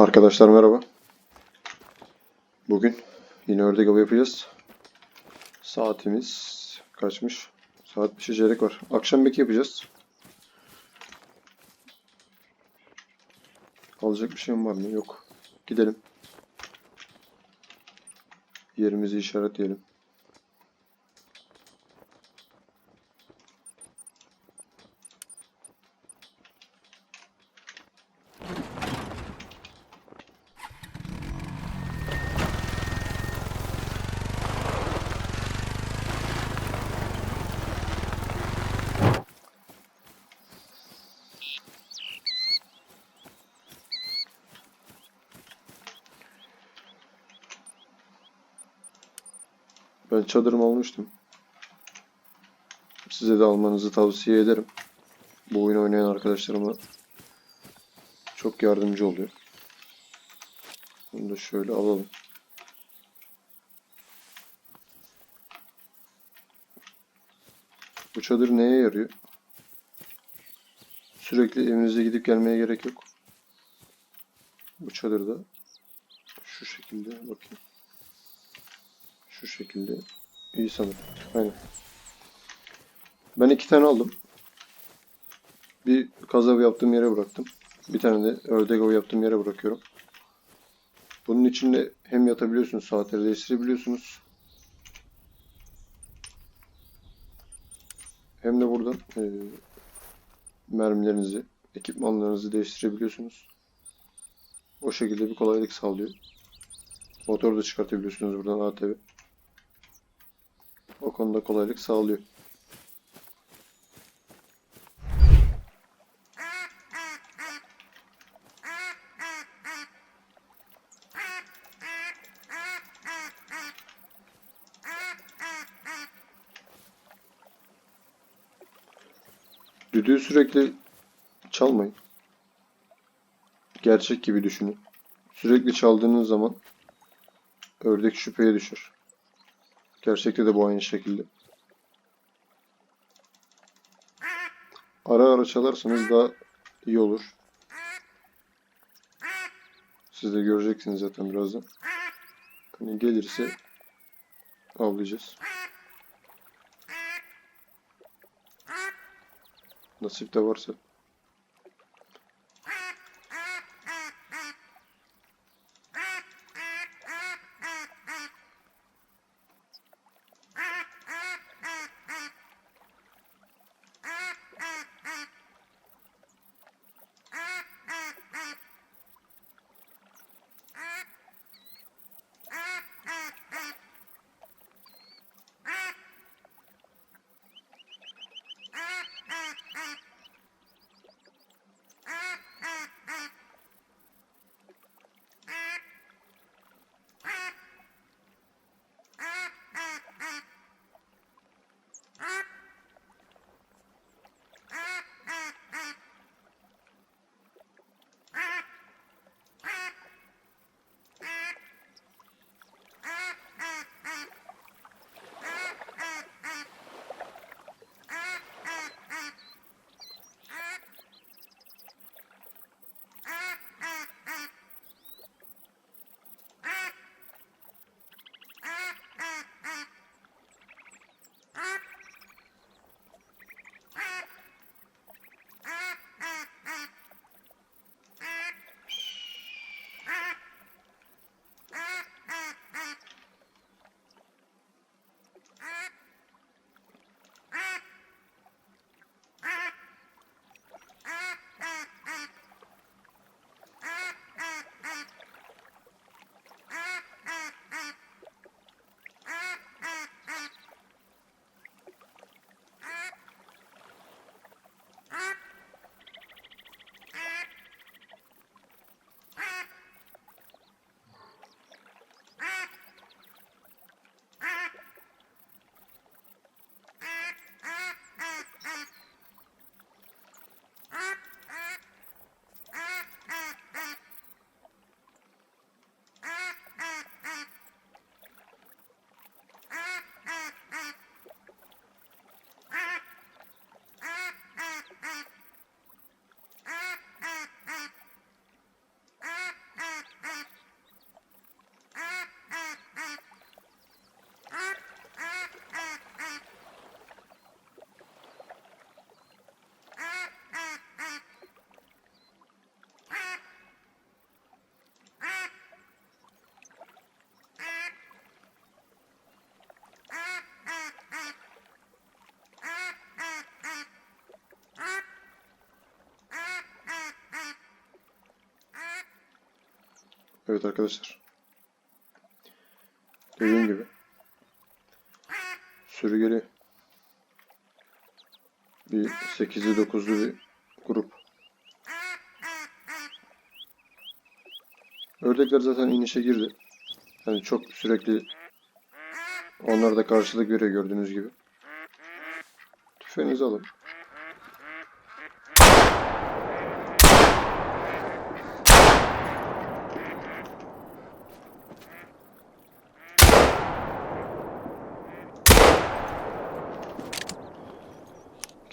Arkadaşlar merhaba. Bugün yine ördek avı yapacağız. Saatimiz kaçmış? Saat bir çeyrek var. Akşam beki yapacağız. Alacak bir şeyim var mı? Yok. Gidelim. Yerimizi işaretleyelim. Ben çadırımı almıştım. Size de almanızı tavsiye ederim. Bu oyunu oynayan arkadaşlarıma çok yardımcı oluyor. Bunu da şöyle alalım. Bu çadır neye yarıyor? Sürekli evinize gidip gelmeye gerek yok. Bu çadırda şu şekilde bakayım. Şu şekilde. İyi sanırım. Aynen. Ben iki tane aldım. Bir kazav yaptığım yere bıraktım. Bir tane de ördek avı yaptığım yere bırakıyorum. Bunun içinde hem yatabiliyorsunuz, saatleri değiştirebiliyorsunuz. Hem de buradan e, mermilerinizi, ekipmanlarınızı değiştirebiliyorsunuz. O şekilde bir kolaylık sağlıyor. Motoru da çıkartabiliyorsunuz buradan ATV. O konuda kolaylık sağlıyor. Düdüğü sürekli çalmayın. Gerçek gibi düşünün. Sürekli çaldığınız zaman ördek şüpheye düşer. Gerçekte de bu aynı şekilde. Ara ara çalarsanız daha iyi olur. Siz de göreceksiniz zaten birazdan. Hani gelirse avlayacağız. Nasip de varsa. Evet arkadaşlar. Dediğim gibi. Geliyor. Bir 8'li 9'lu bir grup. Ördekler zaten inişe girdi. Yani çok sürekli onlar da karşılık veriyor gördüğünüz gibi. Tüfeğinizi alın.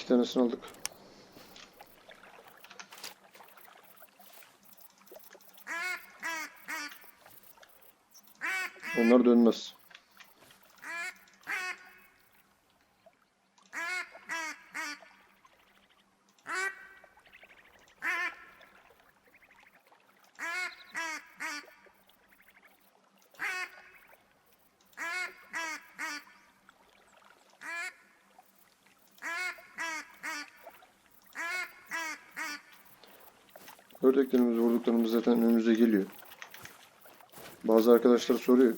Tanesini aldık. Onlar dönmez. Ördeklerimiz, vurduklarımız zaten önümüze geliyor. Bazı arkadaşlar soruyor.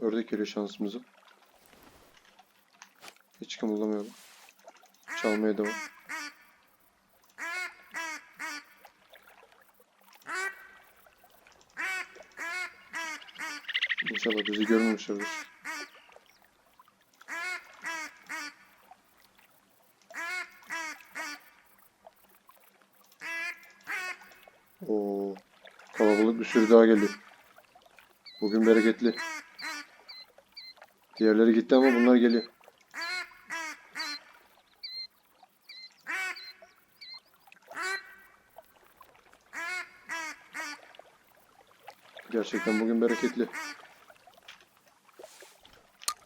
Ördek geliyor şansımıza. Hiç kımıldamayalım. Çalmaya devam. İnşallah bizi görmemişlerdir. Oo, kalabalık bir sürü daha geliyor. Bugün bereketli. Diğerleri gitti ama bunlar geliyor. Gerçekten bugün bereketli.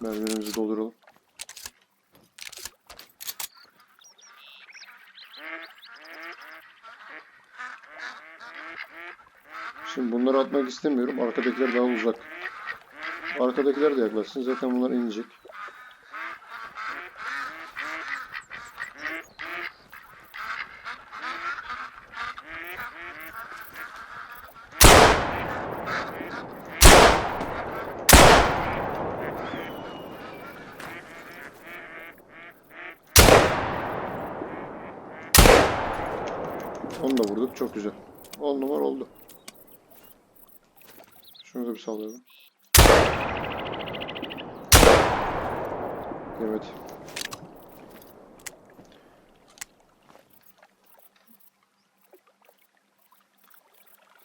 Mermilerimizi dolduralım. Bunları atmak istemiyorum. Arkadakiler daha uzak. Arkadakiler de yaklaşsın. Zaten bunlar inecek. Onu da vurduk. Çok güzel. 10 numara oldu. Şunu da bir sallayalım. Evet.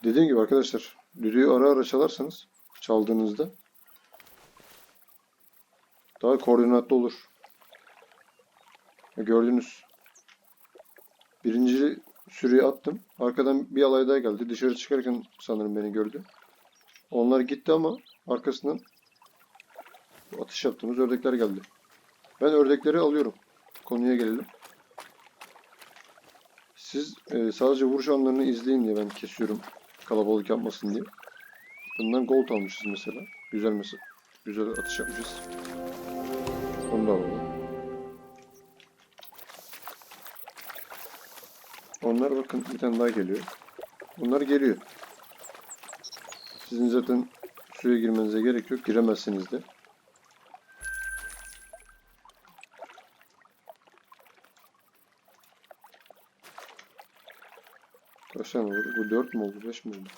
Dediğim gibi arkadaşlar, düdüğü ara ara çalarsanız, çaldığınızda daha koordinatlı olur. Gördünüz. Birinci sürüyü attım. Arkadan bir alay daha geldi. Dışarı çıkarken sanırım beni gördü. Onlar gitti ama arkasından atış yaptığımız ördekler geldi. Ben ördekleri alıyorum. Konuya gelelim. Siz e, sadece vuruş anlarını izleyin diye ben kesiyorum. Kalabalık yapmasın diye. Bundan gold almışız mesela. Güzel mesela. Güzel atış yapmışız. Onu da alalım. Onlar bakın bir tane daha geliyor. Bunlar geliyor. Sizin zaten suya girmenize gerek yok. Giremezsiniz de. Kaç tane? Bu 4 mü oldu? 5 mi oldu?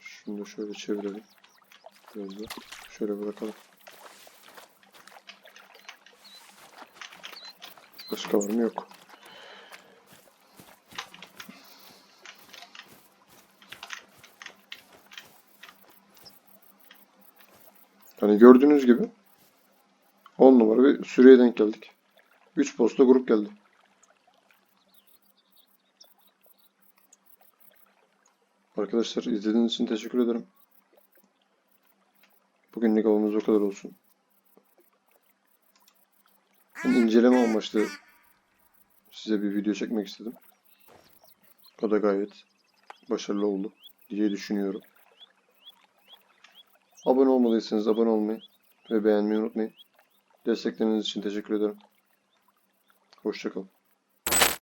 Şunu da şöyle çevirelim. Biraz şöyle bırakalım. Başka var mı? Yok. Hani gördüğünüz gibi 10 numara bir süreye denk geldik. 3 posta grup geldi. Arkadaşlar izlediğiniz için teşekkür ederim. Bugünlük avımız o kadar olsun. İnceleme amaçlı size bir video çekmek istedim. O da gayet başarılı oldu diye düşünüyorum. Abone olmadıysanız abone olmayı ve beğenmeyi unutmayın. Destekleriniz için teşekkür ederim. Hoşça kalın.